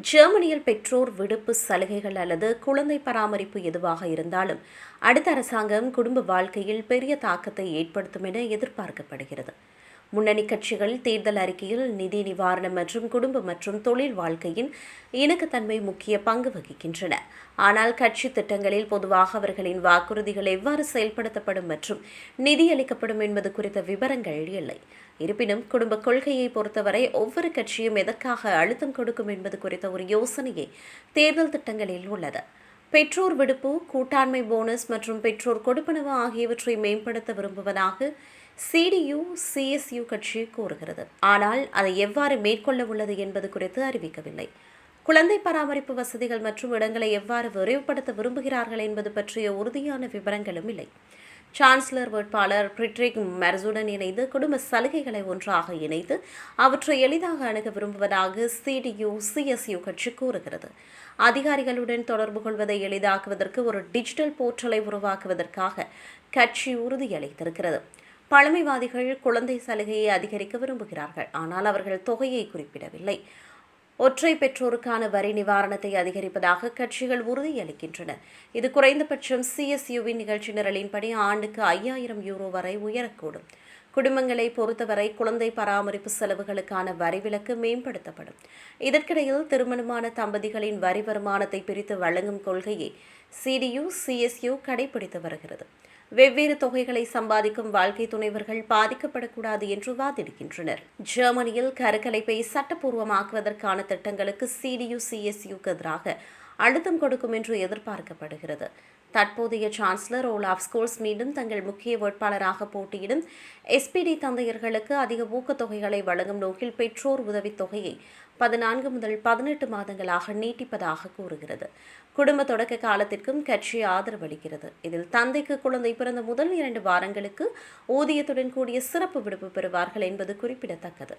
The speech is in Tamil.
ஜெர்மனியில் பெற்றோர் விடுப்பு சலுகைகள் அல்லது குழந்தை பராமரிப்பு எதுவாக இருந்தாலும் அடுத்த அரசாங்கம் குடும்ப வாழ்க்கையில் பெரிய தாக்கத்தை ஏற்படுத்தும் என எதிர்பார்க்கப்படுகிறது. முன்னணி கட்சிகள் தேர்தல் அறிக்கையில் நிதி நிவாரணம் மற்றும் குடும்ப மற்றும் தொழில் வாழ்க்கையின் இணக்கத்தன்மை முக்கிய பங்கு வகிக்கின்றன. ஆனால் கட்சி திட்டங்களில் பொதுவாக அவர்களின் வாக்குறுதிகள் எவ்வாறு செயல்படுத்தப்படும் மற்றும் நிதியளிக்கப்படும் என்பது குறித்த விவரங்கள் இல்லை. இருப்பினும் குடும்ப கொள்கையை பொறுத்தவரை ஒவ்வொரு கட்சியும் எதற்காக அழுத்தம் கொடுக்கும் என்பது குறித்த ஒரு யோசனையே தேர்தல் திட்டங்களில் உள்ளது. பெற்றோர் விடுப்பு கூட்டாண்மை போனஸ் மற்றும் பெற்றோர் கொடுப்பனவு ஆகியவற்றை மேம்படுத்த விரும்புவதாக சிடியு சிஎஸ்யு கட்சி கூறுகிறது. ஆனால் அதை எவ்வாறு மேற்கொள்ள உள்ளது என்பது குறித்து அறிவிக்கவில்லை. குழந்தை பராமரிப்பு வசதிகள் மற்றும் இடங்களை எவ்வாறு விரைவுபடுத்த விரும்புகிறார்கள் என்பது பற்றிய உறுதியான விவரங்களும் இல்லை. சான்சலர் வேட்பாளர் பிரிட்ரிக் மெர்சுடன் இணைந்து குடும்ப சலுகைகளை ஒன்றாக இணைத்து அவற்றை எளிதாக அணுக விரும்புவதாக சிடியு சிஎஸ்யு கட்சி கூறுகிறது. அதிகாரிகளுடன் தொடர்பு கொள்வதை எளிதாக்குவதற்கு ஒரு டிஜிட்டல் போர்ட்டலை உருவாக்குவதற்காக கட்சி உறுதியளித்திருக்கிறது. பழமைவாதிகள் குழந்தை சலுகையை அதிகரிக்க விரும்புகிறார்கள். ஆனால் அவர்கள் தொகையை குறிப்பிடவில்லை. ஒற்றை பெற்றோருக்கான வரி நிவாரணத்தை அதிகரிப்பதாக கட்சிகள் உறுதியளிக்கின்றன. இது குறைந்தபட்சம் சிஎஸ்யுவின் நிகழ்ச்சி நிரலின்படி ஆண்டுக்கு ஐயாயிரம் யூரோ வரை உயரக்கூடும். குடும்பங்களை பொறுத்தவரை குழந்தை பராமரிப்பு செலவுகளுக்கான வரிவிலக்கு மேம்படுத்தப்படும். இதற்கிடையில் திருமணமான தம்பதிகளின் வரி வருமானத்தை பிரித்து வழங்கும் கொள்கையை சிடியு சிஎஸ்யு கடைபிடித்து வருகிறது. வெவ்வேறு தொகைகளை சம்பாதிக்கும் வாழ்க்கை துணைவர்கள் பாதிக்கப்படக்கூடாது என்று வாதிடுகின்றனர். ஜெர்மனியில் கருக்கலைப்பை சட்டப்பூர்வமாக்குவதற்கான திட்டங்களுக்கு சிடியு சிஎஸ்யுக்கு எதிராக அழுத்தம் கொடுக்கும் என்று எதிர்பார்க்கப்படுகிறது. தற்போதைய சான்சலர் ஓலாஃப் ஸ்கூல்ஸ் மீண்டும் தங்கள் முக்கிய வேட்பாளராக போட்டியிடும் எஸ்பிடி தந்தையர்களுக்கு அதிக ஊக்கத்தொகைகளை வழங்கும் நோக்கில் பெற்றோர் உதவித் தொகையை பதினான்கு முதல் பதினெட்டு மாதங்களாக நீட்டிப்பதாக கூறுகிறது. குடும்ப தொடக்க காலத்திற்கும் கட்சி ஆதரவளிக்கிறது இதில் தந்தைக்கு குழந்தை பிறந்த முதல் இரண்டு வாரங்களுக்கு ஊதியத்துடன் கூடிய சிறப்பு விடுப்பு பெறுவார்கள் என்பது குறிப்பிடத்தக்கது.